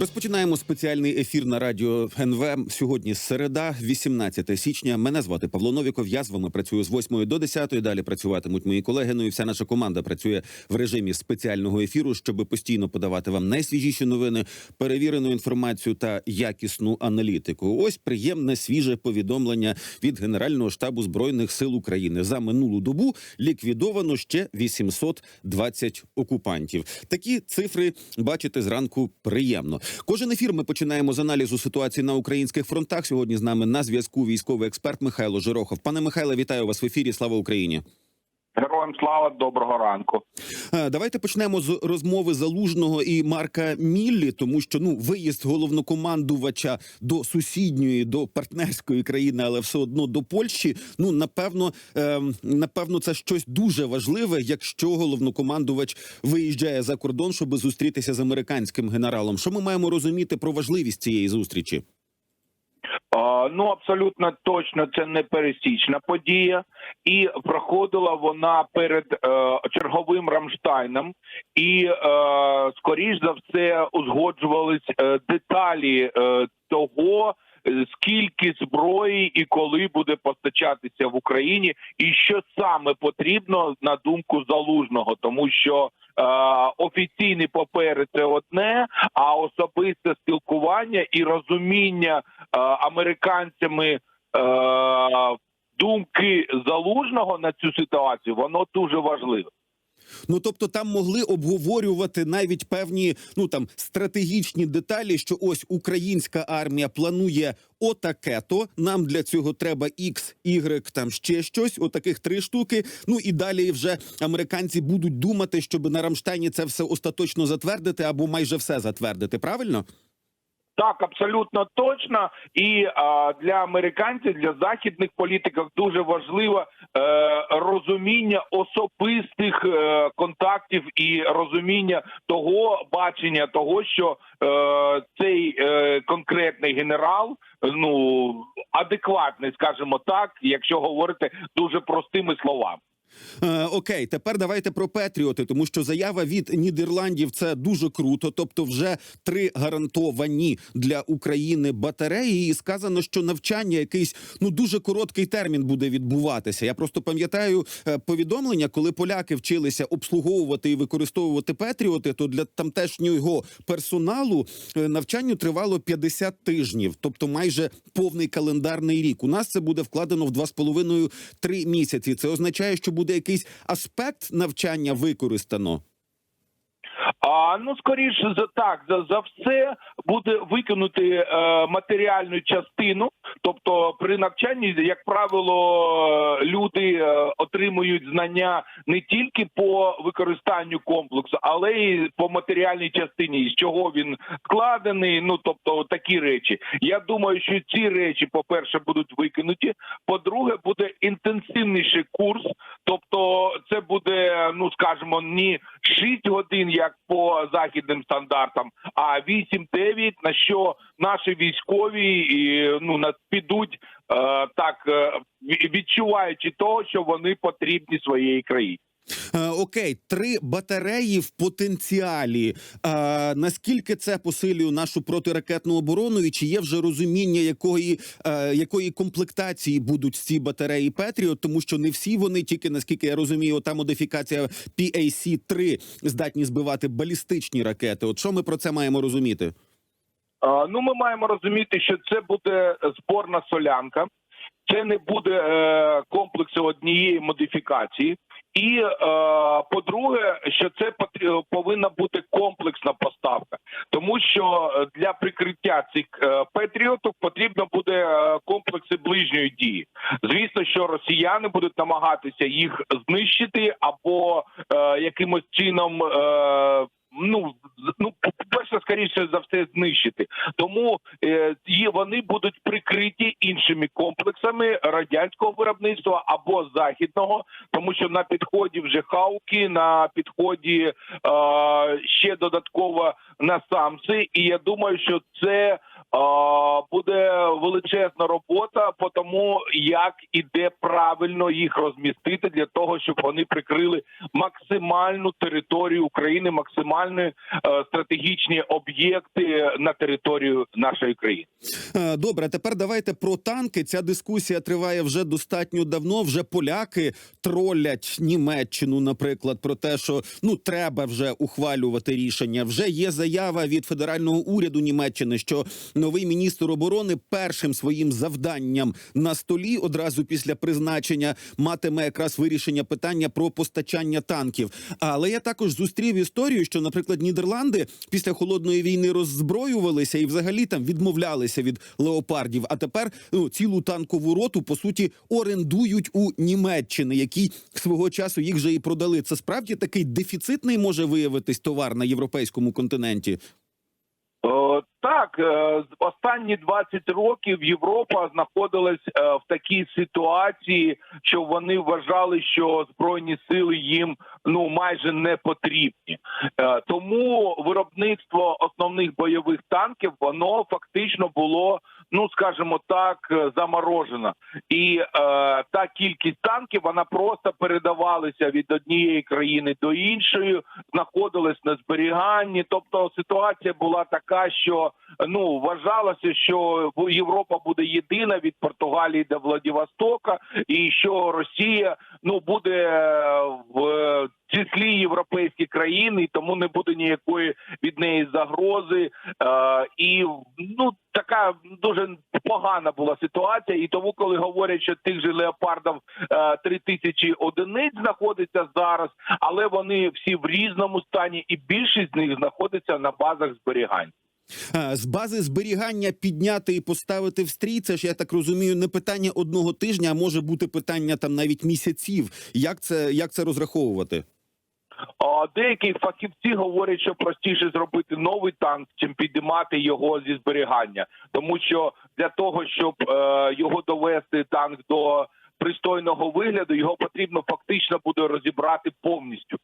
Розпочинаємо спеціальний ефір на радіо НВ. Сьогодні середа, 18 січня. Мене звати Павло Новіков. Я з вами працюю з 8 до 10. Далі працюватимуть мої колеги. Ну і вся наша команда працює в режимі спеціального ефіру, щоб постійно подавати вам найсвіжіші новини, перевірену інформацію та якісну аналітику. Ось приємне свіже повідомлення від Генерального штабу збройних сил України. За минулу добу ліквідовано ще 820 окупантів. Такі цифри бачите зранку приємно. Кожен ефір ми починаємо з аналізу ситуації на українських фронтах. Сьогодні з нами на зв'язку військовий експерт Михайло Жирохов. Пане Михайле, вітаю вас в ефірі. Слава Україні. Героям слава, доброго ранку. Е, Давайте почнемо з розмови залужного і Марка Міллі, тому що ну виїзд головнокомандувача до сусідньої, до партнерської країни, але все одно до Польщі. Ну напевно, е, напевно, це щось дуже важливе, якщо головнокомандувач виїжджає за кордон, щоб зустрітися з американським генералом. Що ми маємо розуміти про важливість цієї зустрічі? Ну абсолютно точно це не пересічна подія, і проходила вона перед е, черговим Рамштайном, і е, скоріш за все узгоджувались е, деталі того. Скільки зброї і коли буде постачатися в Україні, і що саме потрібно на думку залужного, тому що офіційні папери це одне, а особисте спілкування і розуміння е, американцями е, думки залужного на цю ситуацію, воно дуже важливе. Ну тобто там могли обговорювати навіть певні ну там стратегічні деталі, що ось українська армія планує отаке-то. Нам для цього треба X, Y, там ще щось. Отаких три штуки. Ну і далі вже американці будуть думати, щоб на Рамштайні це все остаточно затвердити або майже все затвердити. Правильно? Так, абсолютно точно. І а, для американців, для західних політиків дуже важливо е, розуміння особистих е, контактів і розуміння того бачення, того, що е, цей е, конкретний генерал ну адекватний, скажімо так, якщо говорити дуже простими словами. Е, окей, тепер давайте про Петріоти, тому що заява від Нідерландів це дуже круто. Тобто, вже три гарантовані для України батареї, і сказано, що навчання якийсь ну дуже короткий термін буде відбуватися. Я просто пам'ятаю е, повідомлення, коли поляки вчилися обслуговувати і використовувати Петріоти, то для тамтешнього персоналу е, навчанню тривало 50 тижнів, тобто майже повний календарний рік. У нас це буде вкладено в 2,5-3 місяці. Це означає, що буде якийсь аспект навчання використано. А ну скоріше за так, за, за все буде виконати е, матеріальну частину. Тобто, при навчанні, як правило, люди е, отримують знання не тільки по використанню комплексу, але й по матеріальній частині, з чого він складений. Ну тобто, такі речі. Я думаю, що ці речі, по перше, будуть викинуті. По-друге, буде інтенсивніший курс. Тобто, це буде, ну скажімо, не 6 годин, як по західним стандартам, а 8-9, на що наші військові і, ну на підуть е, так, е, відчуваючи того, що вони потрібні своєї країні. Е, окей, три батареї в потенціалі. Е, наскільки це посилює нашу протиракетну оборону? І чи є вже розуміння, якої, е, якої комплектації будуть ці батареї Петріот? Тому що не всі вони, тільки наскільки я розумію, та модифікація PAC-3 здатні збивати балістичні ракети. От що ми про це маємо розуміти? Е, Ну, ми маємо розуміти, що це буде зборна солянка, це не буде е, комплексу однієї модифікації. І е, по-друге, що це повинна бути комплексна поставка, тому що для прикриття цих е, патріотів потрібно буде е, комплекси ближньої дії. Звісно, що росіяни будуть намагатися їх знищити або якимось чином. Е, Ну, ну, по-перше, скоріше за все, знищити. Тому е, і вони будуть прикриті іншими комплексами радянського виробництва або західного, тому що на підході вже хауки, на підході е, ще додатково на самси. І я думаю, що це Буде величезна робота по тому, як і де правильно їх розмістити для того, щоб вони прикрили максимальну територію України, максимальні е, стратегічні об'єкти на територію нашої країни. Е, Добре, тепер давайте про танки. Ця дискусія триває вже достатньо давно. Вже поляки тролять Німеччину, наприклад, про те, що ну треба вже ухвалювати рішення. Вже є заява від федерального уряду Німеччини, що новий міністр оборони першим своїм завданням на столі одразу після призначення матиме якраз вирішення питання про постачання танків. Але я також зустрів історію, що, наприклад, Нідерланди після холодної війни роззброювалися і взагалі там відмовлялися від леопардів. А тепер ну, цілу танкову роту по суті орендують у Німеччини, які свого часу їх вже і продали. Це справді такий дефіцитний може виявитись товар на європейському континенті. Е, Так, е, останні 20 років Європа знаходилась е, в такій ситуації, що вони вважали, що збройні сили їм ну майже не потрібні. Тому виробництво основних бойових танків воно фактично було, ну скажімо так, е, заморожено. І е, та кількість танків вона просто передавалася від однієї країни до іншої, знаходилась на зберіганні. Тобто ситуація була така, що ну вважалося, що Європа буде єдина від Португалії до Владивостока, і що Росія ну буде е, в числі європейських країн, і тому не буде ніякої від неї загрози. Е, і ну така дуже погана була ситуація. І тому, коли говорять, що тих же леопардів е, три тисячі одиниць знаходиться зараз, але вони всі в різному стані, і більшість з них знаходиться на базах зберігань. З бази зберігання підняти і поставити в стрій. Це ж я так розумію, не питання одного тижня, а може бути питання там навіть місяців. Як це як це розраховувати? Деякі фахівці говорять, що простіше зробити новий танк, чим підіймати його зі зберігання, тому що для того, щоб е, його довести танк до пристойного вигляду, його потрібно фактично буде розібрати повністю.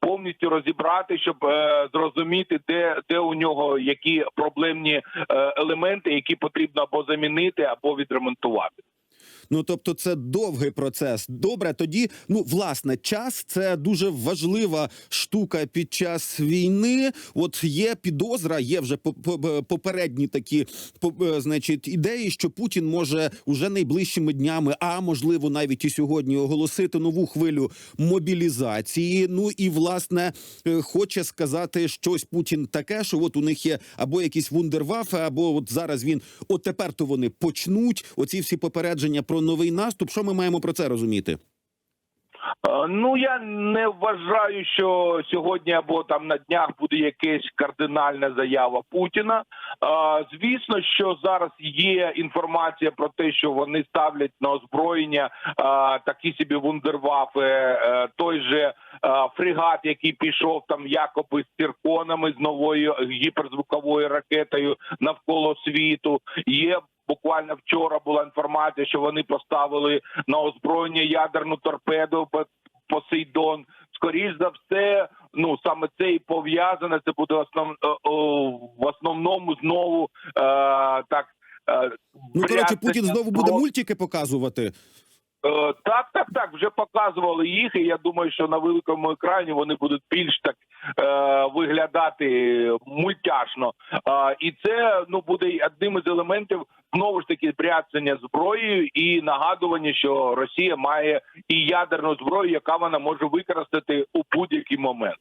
Повністю розібрати, щоб е, зрозуміти, де, де у нього які проблемні е, елементи, які потрібно або замінити, або відремонтувати. Ну тобто, це довгий процес. Добре, тоді ну власне час це дуже важлива штука під час війни. От є підозра, є вже по- по- попередні такі е, значить ідеї, що Путін може уже найближчими днями, а можливо навіть і сьогодні оголосити нову хвилю мобілізації. Ну і власне е, хоче сказати щось Путін таке, що от у них є або якісь вундервафи, або от зараз він от тепер то вони почнуть оці всі попередження про новий наступ. Що ми маємо про це розуміти? Е, Ну я не вважаю, що сьогодні або там на днях буде якась кардинальна заява Путіна. Е, Звісно, що зараз є інформація про те, що вони ставлять на озброєння е, такі собі вундервафи, той же фрегат, який пішов там якоби з цирконами з новою гіперзвуковою ракетою навколо світу. Є буквально вчора була інформація, що вони поставили на озброєння ядерну торпеду По- Посейдон. Скоріш за все, ну саме це і пов'язане. Це буде основ е, о, в основному знову е, так. е, Ну коротше, Путін знову буде мультики показувати. Е, Так, так, так. Вже показували їх, і я думаю, що на великому екрані вони будуть більш так виглядати мультяшно. Е, і це ну буде одним із елементів знову ж таки бряцання зброєю і нагадування, що Росія має і ядерну зброю, яка вона може використати у будь-який момент.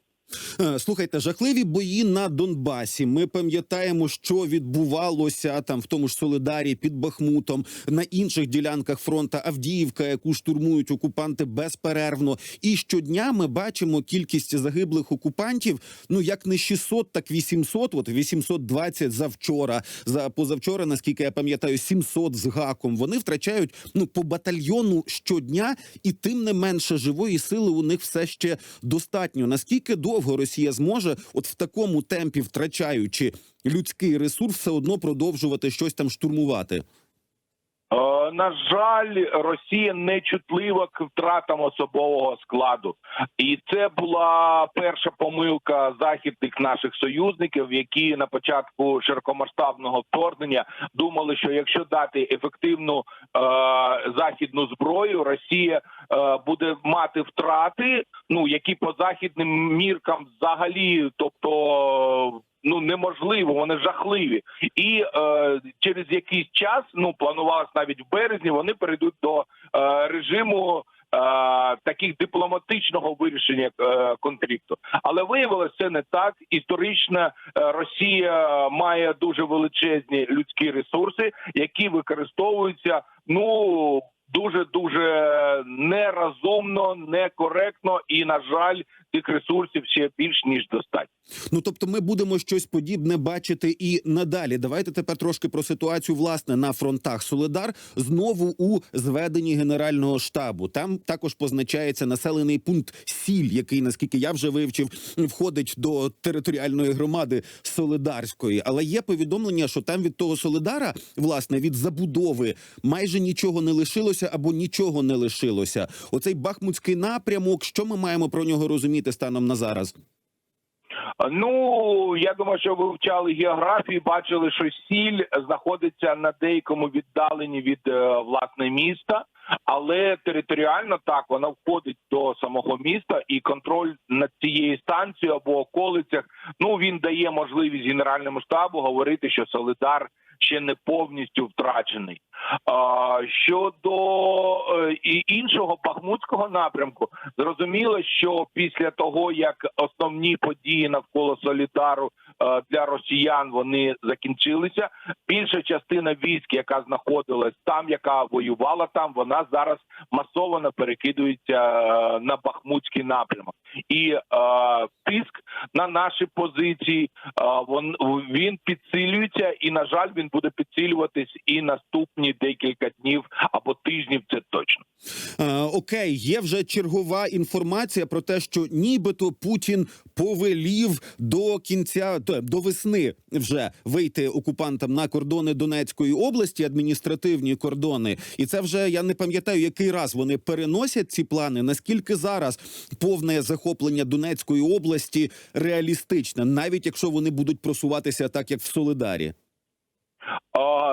Е, Слухайте, жахливі бої на Донбасі. Ми пам'ятаємо, що відбувалося там в тому ж Солидарі під Бахмутом, на інших ділянках фронта Авдіївка, яку штурмують окупанти безперервно. І щодня ми бачимо кількість загиблих окупантів. Ну як не 600, так 800, От 820 завчора. За позавчора, наскільки я пам'ятаю, 700 з гаком. Вони втрачають ну по батальйону щодня, і тим не менше живої сили у них все ще достатньо. Наскільки довго Росія зможе, от в такому темпі втрачаючи людський ресурс, все одно продовжувати щось там штурмувати? Е, На жаль, Росія не чутлива к втратам особового складу, і це була перша помилка західних наших союзників, які на початку широкомасштабного вторгнення думали, що якщо дати ефективну е, західну зброю, Росія е, буде мати втрати, ну які по західним міркам взагалі, тобто. Ну неможливо, вони жахливі, і е, через якийсь час, ну планувалось навіть в березні, вони перейдуть до е, режиму е, таких дипломатичного вирішення е, конфлікту. Але виявилося це не так. Історично е, Росія має дуже величезні людські ресурси, які використовуються ну дуже дуже нерозумно, некоректно, і на жаль, цих ресурсів ще більш ніж достатньо. Ну тобто, ми будемо щось подібне бачити і надалі. Давайте тепер трошки про ситуацію власне на фронтах. Солидар знову у зведенні генерального штабу. Там також позначається населений пункт Сіль, який, наскільки я вже вивчив, входить до територіальної громади Солидарської. Але є повідомлення, що там від того Солидара, власне, від забудови майже нічого не лишилося або нічого не лишилося. Оцей бахмутський напрямок. Що ми маємо про нього розуміти станом на зараз? Ну я думаю, що вивчали географію, бачили, що сіль знаходиться на деякому віддаленні від е, власне міста, але територіально так вона входить до самого міста, і контроль над цією станцією або околицях. Ну він дає можливість генеральному штабу говорити, що Солидар ще не повністю втрачений. Щодо е, і іншого бахмутського напрямку, зрозуміло, що після того як основні події навколо Солідару е, для росіян вони закінчилися. Більша частина військ, яка знаходилась там, яка воювала там, вона зараз масово перекидується е, на бахмутський напрямок, і е, тиск на наші позиції е, вон він підсилюється, і на жаль, він буде підсилюватись і наступні декілька днів або тижнів. Це точно. Е, окей, є вже чергова інформація про те, що нібито Путін повелів до кінця до весни вже вийти окупантам на кордони Донецької області, адміністративні кордони, і це вже я не пам'ятаю, який раз вони переносять ці плани. Наскільки зараз повне захоплення Донецької області реалістичне, навіть якщо вони будуть просуватися так, як в Солидарі.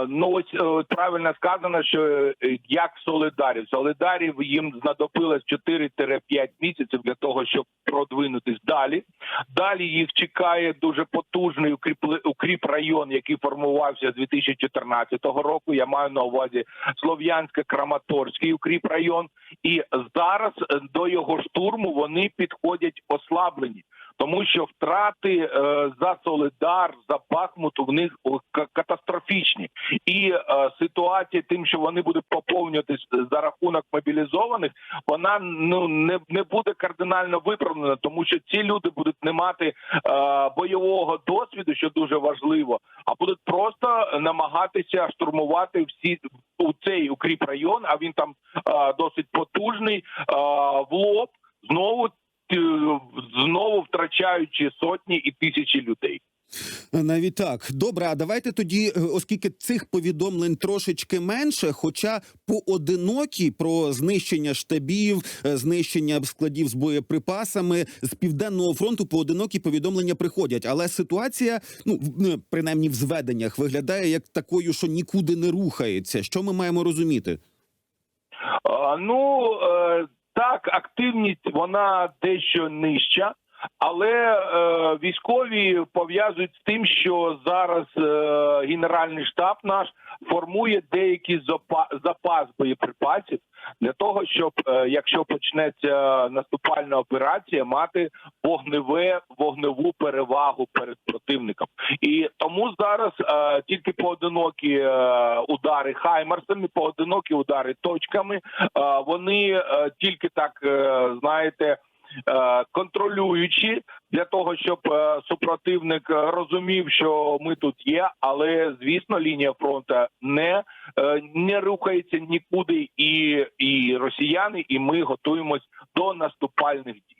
Ну ось е, правильно сказано, що е, як в Солидарі. В Солидарі їм знадобилось 4-5 місяців для того, щоб продвинутись далі. Далі їх чекає дуже потужний укріп, укріп район, який формувався з 2014 року. Я маю на увазі Слов'янсько-Краматорський укріп район, і зараз е, до його штурму вони підходять ослаблені. Тому що втрати е, за Солидар, за Бахмут в них катастрофічні, і е, ситуація тим, що вони будуть поповнюватись за рахунок мобілізованих, вона ну не, не буде кардинально виправлена, тому що ці люди будуть не мати е, бойового досвіду, що дуже важливо, а будуть просто намагатися штурмувати всі у цей укріп район. А він там досить потужний в лоб знову знову втрачаючи сотні і тисячі людей. Навіть так добре. А давайте тоді, е, оскільки цих повідомлень трошечки менше, хоча поодинокі про знищення штабів, е, знищення складів з боєприпасами з південного фронту, поодинокі повідомлення приходять. Але ситуація, ну е, принаймні в зведеннях, виглядає як такою, що нікуди не рухається. Що ми маємо розуміти? А, Ну е, так, активність вона дещо нижча. Але е, військові пов'язують з тим, що зараз е, генеральний штаб наш формує запа- запас боєприпасів для того, щоб е, якщо почнеться наступальна операція, мати вогневе вогневу перевагу перед противником. І тому зараз е, тільки поодинокі е, удари хаймарсами, поодинокі удари точками. Е, вони е, тільки так е, знаєте. Е, Контролюючи для того, щоб е, супротивник е, розумів, що ми тут є, але звісно, лінія фронту не, не рухається нікуди, і, і росіяни, і ми готуємось до наступальних дій.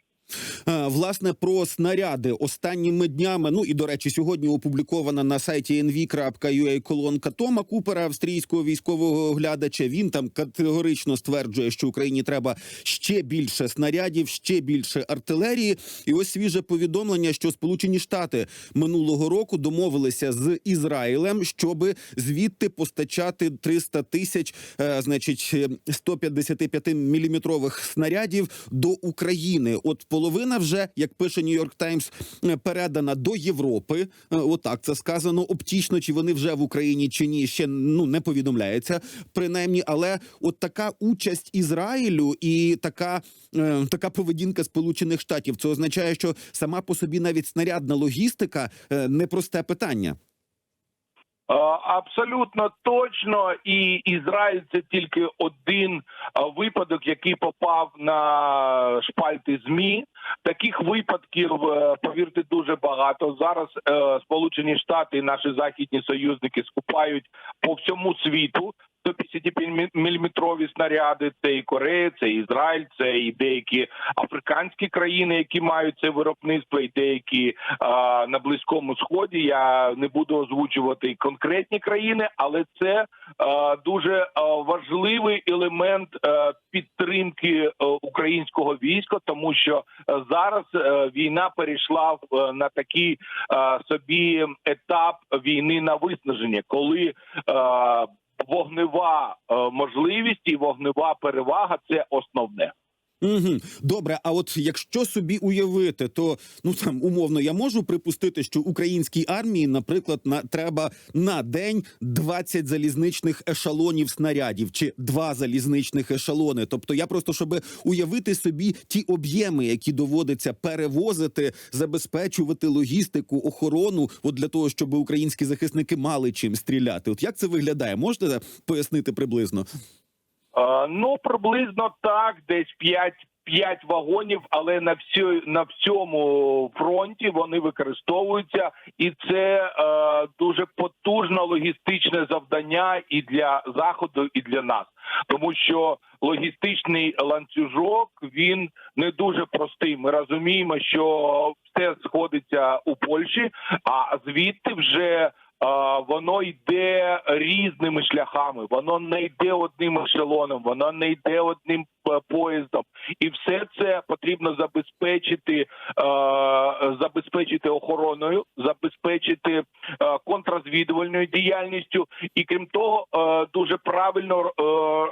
Власне, про снаряди останніми днями. Ну і до речі, сьогодні опублікована на сайті nv.ua колонка Тома Купера, австрійського військового оглядача. Він там категорично стверджує, що Україні треба ще більше снарядів, ще більше артилерії. І ось свіже повідомлення, що Сполучені Штати минулого року домовилися з Ізраїлем, щоб звідти постачати 300 тисяч, е, значить, 155 міліметрових снарядів до України. От половина вже, як пише Нью-Йорк Таймс, е, передана до Європи. Е, Отак це сказано. Оптічно, чи вони вже в Україні чи ні, ще ну не повідомляється принаймні. Але от така участь Ізраїлю і така, е, така поведінка Сполучених Штатів, це означає, що сама по собі навіть снарядна логістика е, непросте питання. Е, Абсолютно точно, і Ізраїль це тільки один е, випадок, який попав на шпальти змі. Таких випадків, е, повірте, дуже багато. Зараз Сполучені Штати і наші західні союзники скупають по всьому світу 155-мм снаряди. Це і Корея, це і Ізраїль, це і деякі африканські країни, які мають це виробництво, і деякі на близькому сході. Я не буду озвучувати конкретні країни, але це е, дуже е, важливий елемент е, підтримки українського війська, тому що зараз війна перейшла в на такий собі етап війни на виснаження, коли вогнева можливість і вогнева перевага це основне. Угу. Добре, а от якщо собі уявити, то ну там умовно я можу припустити, що українській армії, наприклад, на треба на день 20 залізничних ешелонів снарядів чи два залізничних ешелони. Тобто, я просто щоб уявити собі ті об'єми, які доводиться перевозити, забезпечувати логістику, охорону, от для того, щоб українські захисники мали чим стріляти. От як це виглядає? Можете пояснити приблизно? Е, Ну приблизно так, десь 5 П'ять вагонів, але на всю на всьому фронті вони використовуються, і це е, дуже потужне логістичне завдання і для заходу, і для нас, тому що логістичний ланцюжок він не дуже простий. Ми розуміємо, що все сходиться у Польщі, а звідти вже. Воно йде різними шляхами, воно не йде одним ешелоном, воно не йде одним поїздом, і все це потрібно забезпечити, е, забезпечити охороною, забезпечити е, контррозвідувальною діяльністю, і крім того, е, дуже правильно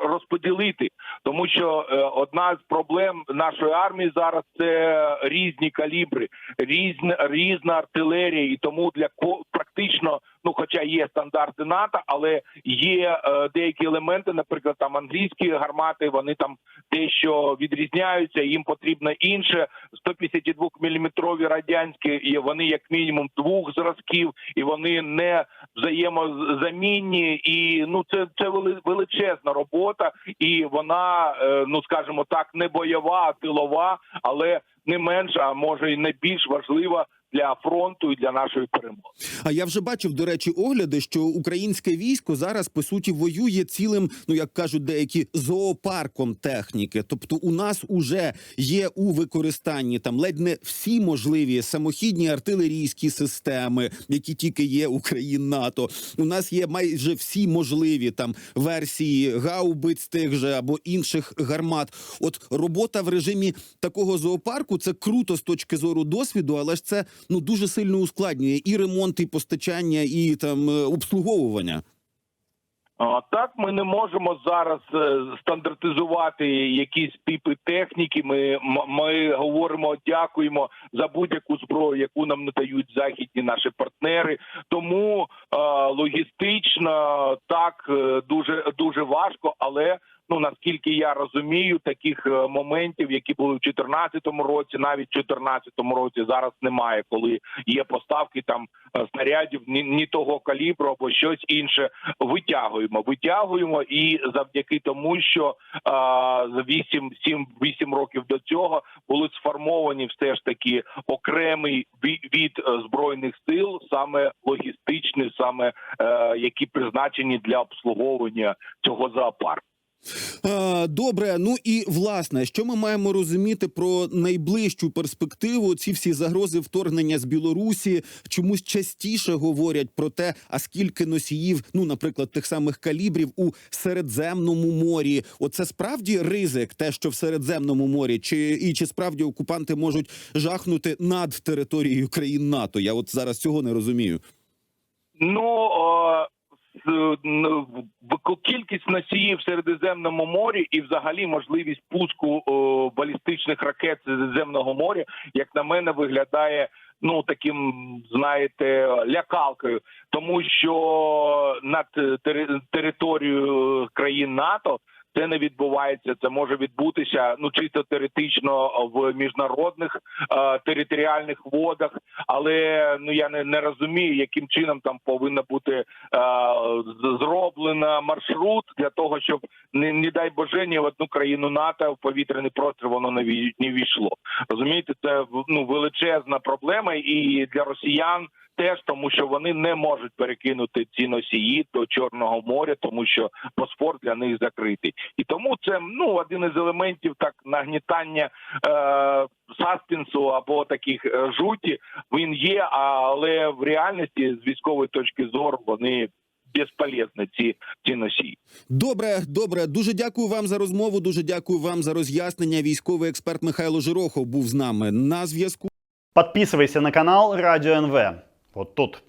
розподілити, тому що одна з проблем нашої армії зараз це різні калібри, різна різна артилерія, і тому для практично. Ну, хоча є стандарти НАТО, але є деякі елементи, наприклад, там англійські гармати, вони там дещо відрізняються. Їм потрібно інше 152 мм радянські, і вони як мінімум двох зразків, і вони не взаємозамінні. І ну це це величезна робота, і вона, е, ну скажімо так, не бойова, а тилова, але не менш, а може і не більш важлива для фронту і для нашої перемоги. А я вже бачив, до речі, огляди, що українське військо зараз по суті воює цілим, ну як кажуть деякі зоопарком техніки. Тобто, у нас уже є у використанні там ледь не всі можливі самохідні артилерійські системи, які тільки є у країн НАТО. У нас є майже всі можливі там версії гаубиць тих же або інших гармат. От робота в режимі такого зоопарку це круто з точки зору досвіду, але ж це ну дуже сильно ускладнює і ремонт, і постачання, і там е, обслуговування. А, Так, ми не можемо зараз е, стандартизувати якісь типи техніки. Ми, ми говоримо, дякуємо за будь-яку зброю, яку нам надають західні наші партнери. Тому е, логістично так дуже дуже важко, але. Ну наскільки я розумію, таких е, моментів, які були в 2014 році, навіть в 2014 році зараз немає, коли є поставки там е, снарядів ні, ні того калібру або щось інше. Витягуємо, витягуємо, і завдяки тому, що а, за 8, 7, 8 років до цього були сформовані все ж таки окремий ві- від е, збройних сил, саме логістичні, саме е, які призначені для обслуговування цього зоопарку. Добре, ну і власне, що ми маємо розуміти про найближчу перспективу? Ці всі загрози вторгнення з Білорусі чомусь частіше говорять про те, а скільки носіїв, ну наприклад, тих самих калібрів у Середземному морі. Оце справді ризик, те, що в Середземному морі, чи і чи справді окупанти можуть жахнути над територією країн НАТО? Я от зараз цього не розумію. Ну в- кількість носіїв в Середземному морі і взагалі можливість пуску о, балістичних ракет з Середземного моря, як на мене, виглядає ну таким, знаєте, лякалкою, тому що над тери- територією країн НАТО. Це не відбувається. Це може відбутися ну чисто теоретично в міжнародних е, територіальних водах, але ну я не, не розумію, яким чином там повинна бути е, зроблена маршрут для того, щоб не, не дай боже ні в одну країну НАТО в повітряний простір воно не вій- не війшло. Розумієте, це ну величезна проблема і для росіян. Теж тому, що вони не можуть перекинути ці носії до Чорного моря, тому що Босфор для них закритий, і тому це ну один із елементів так нагнітання е, саспінсу або таких е, жуті. Він є, але в реальності з військової точки зору вони безполезні, ці, ці носії. Добре, добре. Дуже дякую вам за розмову. Дуже дякую вам за роз'яснення. Військовий експерт Михайло Жирохов був з нами на зв'язку. Подписывайся на канал Радио НВ. Вот тут.